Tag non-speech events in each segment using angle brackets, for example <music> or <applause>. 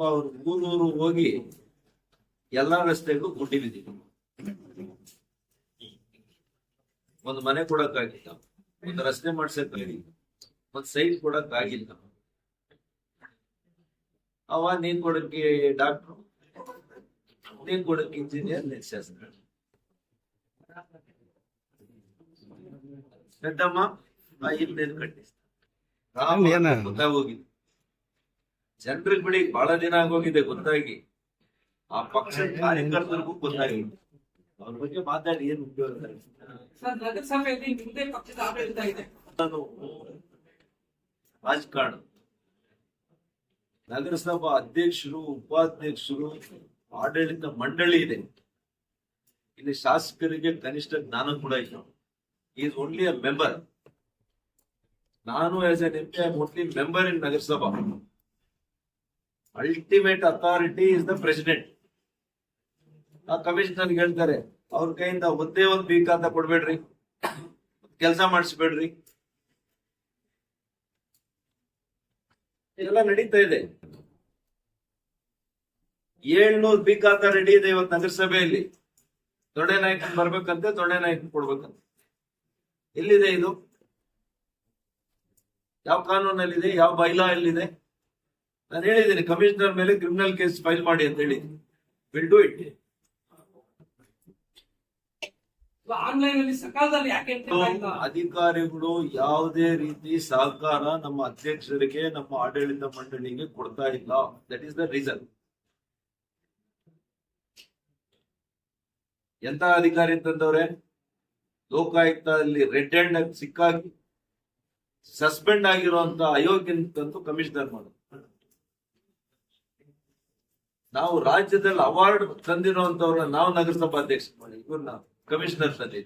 ಅವ್ರು ಊರೂರು ಹೋಗಿ ಎಲ್ಲಾ ರಸ್ತೆಗೂ ಗುಡ್ಡಿ ಬಿದ್ದಿದೆ ಒಂದು ಮನೆ ಕೊಡಕ್ಕಾಗಿಲ್ಲ ಒಂದು ರಸ್ತೆ ಮಾಡ್ಸಕ್ಕಾಗಿಲ್ಲ ಒಂದ್ ಸೈಡ್ ಕೊಡಕ್ ಆಗಿಲ್ಲ ಅವ ನೀನ್ ಕೊಡಕ್ಕೆ ಡಾಕ್ಟ್ರು ನೀನ್ ಕೊಡಕ್ಕೆ ಇಂಜಿನಿಯರ್ ನೀನ್ ಶಾಸಕ ಪೆದ್ದಮ್ಮ ಇಲ್ಲ? ಕಟ್ಟಿಸ್ತ? ಜನರಿಗೆ ಬಿಡಿ ಬಹಳ ದಿನ ಆಗೋಗಿದೆ ಗೊತ್ತಾಗಿ. ಆ ಪಕ್ಷದ ಕಾರ್ಯಕರ್ತರಿಗೂ ಗೊತ್ತಾಗಿ ಅವ್ರ ಬಗ್ಗೆ ಮಾತಾಡಿ ಏನ್ ಉಪಯೋಗ ರಾಜಕಾರಣ. ನಗರಸಭಾ ಅಧ್ಯಕ್ಷರು ಉಪಾಧ್ಯಕ್ಷರು ಆಡಳಿತ ಮಂಡಳಿ ಇದೆ. ಇಲ್ಲಿ ಶಾಸಕರಿಗೆ ಕನಿಷ್ಠ ಜ್ಞಾನ ಕೂಡ ಇಲ್ಲ. ಈಸ್ ಓನ್ಲಿ ಅ ಮೆಂಬರ್ ನಾನು as N M P only member in ನಗರಸಭಾ. Ultimate authority is the president ಆ ಕಮಿಷನರ್ ಹೇಳ್ತಾರೆ, ಅವ್ರ ಕೈಯಿಂದ ಒಂದೇ ಒಂದು ಬೀಕ್ ಅಂತ ಕೊಡ್ಬೇಡ್ರಿ, ಕೆಲಸ ಮಾಡಿಸ್ಬೇಡ್ರಿ. ಇದೆಲ್ಲ ನಡೀತಾ ಇದೆ. ಏಳ್ನೂರ್ ಬೀಕಾಂತ ರೆಡಿ ಇದೆ ಇವತ್ತು ನಗರಸಭೆಯಲ್ಲಿ. ದೊಡ್ಡ ನಾಯಕ ಬರ್ಬೇಕಂತೆ, ದೊಡ್ಡ ನಾಯಕ ಕೊಡ್ಬೇಕಂತ. ಎಲ್ಲಿದೆ ಇದು? ಯಾವ ಕಾನೂನಲ್ಲಿದೆ, ಯಾವ ಬೈಲಾ ಎಲ್ಲಿದೆ ನಾನು ಹೇಳಿದ್ದೀನಿ ಕಮಿಷನರ್ ಮೇಲೆ ಕ್ರಿಮಿನಲ್ ಕೇಸ್ ಫೈಲ್ ಮಾಡಿ ಅಂತ ಹೇಳಿದ್ದೀನಿ. ವಿಲ್ ಡೂ ಇಟ್ ಅಧಿಕಾರಿಗಳು ಯಾವುದೇ ರೀತಿ ಸಹಕಾರ ನಮ್ಮ ಅಧ್ಯಕ್ಷರಿಗೆ ನಮ್ಮ ಆಡಳಿತ ಮಂಡಳಿಗೆ ಕೊಡ್ತಾ ಇಲ್ಲ. ದಟ್ ಈಸ್ ದ ರೀಸನ್ ಎಂತ ಅಧಿಕಾರಿ ಅಂತಂದವ್ರೆ? ಲೋಕಾಯುಕ್ತ ಅಲ್ಲಿ ರೆಡ್ ಹ್ಯಾಂಡ್ ಆಗಿ ಸಿಕ್ಕಾಗಿ ಸಸ್ಪೆಂಡ್ ಆಗಿರುವಂತ ಅಯೋಗ್ಯಂತೂ ಕಮಿಷನರ್ ಮಾಡೋದು. ನಾವು ರಾಜ್ಯದಲ್ಲಿ ಅವಾರ್ಡ್ ತಂದಿರುವಂತವ್ರನ್ನ ನಾವು ನಗರಸಭಾ ಅಧ್ಯಕ್ಷ ಮಾಡಿ ಇವ್ರನ್ನ ಕಮಿಷನರ್ ಅಲ್ಲಿ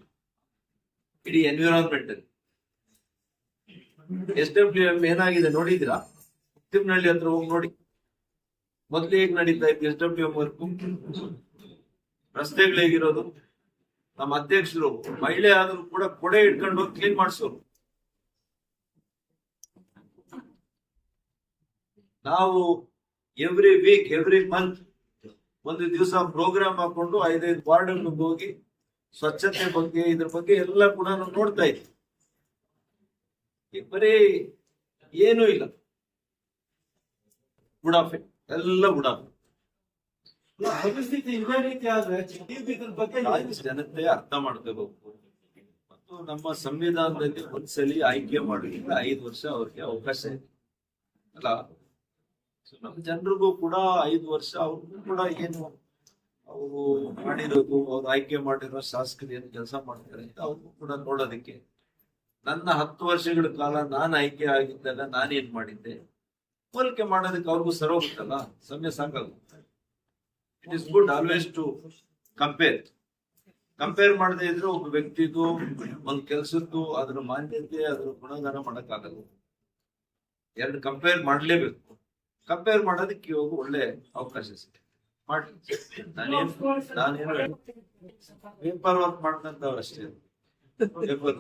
ಇಡೀ ಎನ್ವಿರಾನ್ಮೆಂಟ್ ಎಸ್ ಡಬ್ಲ್ಯೂ ಎಂ ಏನಾಗಿದೆ ನೋಡಿದಿರಾ ತಿಮ್ನಹಳ್ಳಿ ಹತ್ರ ಹೋಗಿ ನೋಡಿ. ಮೊದ್ಲು ಹೇಗ್ ನಡೀತಾ ಇತ್ತು ಎಸ್ ಡಬ್ಲ್ಯೂ ಎಂ ವರ್ಕು ರಸ್ತೆಗಳು ಹೇಗಿರೋದು? ನಮ್ಮ ಅಧ್ಯಕ್ಷರು, ಮಹಿಳೆ ಆದ್ರೂ ಕೂಡ ಕೊಡೆ ಇಟ್ಕೊಂಡು ಕ್ಲೀನ್ ಮಾಡಿಸೋರು. ನಾವು ಎವ್ರಿ ವೀಕ್ ಎವ್ರಿ ಮಂತ್ ಒಂದು ದಿವಸ ಪ್ರೋಗ್ರಾಮ್ ಹಾಕೊಂಡು ಐದೈದು ವಾರ್ಡ್ ಹೋಗಿ ಸ್ವಚ್ಛತೆ ಬಗ್ಗೆ ಇದ್ರ ಬಗ್ಗೆ ಎಲ್ಲ ಕೂಡ ನೋಡ್ತಾ ಇದ್ವಿ ಈಗ ಬರೀ ಏನೂ ಇಲ್ಲ. ಬುಡಾಫೆ ಎಲ್ಲ ಬುಡಾಫೆ ಪರಿಸ್ಥಿತಿ ಇದೇ ರೀತಿ ಆದ್ರೆ ಇದ್ರ ಬಗ್ಗೆ ಜನತೆ ಅರ್ಥ ಮಾಡ್ಕೋಬೇಕು. ಮತ್ತು ನಮ್ಮ ಸಂವಿಧಾನದಲ್ಲಿ ಒಂದ್ಸಲಿ ಆಯ್ಕೆ ಮಾಡೋದ್ರಿಂದ ಐದು ವರ್ಷ ಅವ್ರಿಗೆ ಅವಕಾಶ ಇದೆ ಅಲ್ಲ ನಮ್ಮ ಜನರಿಗೂ ಕೂಡ ಐದು ವರ್ಷ ಅವ್ರಿಗೂ ಕೂಡ ಏನು ಅವರು ಮಾಡಿರೋದು, ಅವ್ರು ಆಯ್ಕೆ ಮಾಡಿರೋ ಶಾಸಕರು ಏನು ಕೆಲಸ ಮಾಡ್ತಾರೆ ಅವ್ರಿಗೂ ಕೂಡ ನೋಡೋದಕ್ಕೆ. ನನ್ನ ಹತ್ತು ವರ್ಷಗಳ ಕಾಲ ನಾನು ಆಯ್ಕೆ ಆಗಿದ್ದಾಗ ನಾನೇನ್ ಮಾಡಿದ್ದೆ? ಹೋಲಿಕೆ ಮಾಡೋದಕ್ಕೆ ಅವ್ರಿಗೂ ಸರೋಗುತ್ತಲ್ಲ ಸಮಯ ಸಾಕಲ್ಲ. It is good always to compare compare ಮಾಡದೇ ಇದ್ರೆ ಒಬ್ಬ ವ್ಯಕ್ತಿದು, ಒಂದು ಕೆಲಸದ್ದು, ಅದ್ರ ಮಾನ್ಯತೆ, ಅದ್ರ ಗುಣಗಾನ ಮಾಡಕ್ಕಾಗಲ್ಲ. ಎರಡು ಕಂಪೇರ್ ಮಾಡ್ಲೇಬೇಕು. ಕಂಪೇರ್ ಮಾಡೋದಕ್ಕೆ ಇವಾಗ ಒಳ್ಳೆ ಅವಕಾಶ ಸಿಗುತ್ತೆ. ಮಾಡಿ ನಾನೇನು ನಾನೇನು ಪೇಪರ್ ವರ್ಕ್ ಮಾಡ್ದಂತವ್ರು ಅಷ್ಟೇ. <laughs> ಪೇಪರ್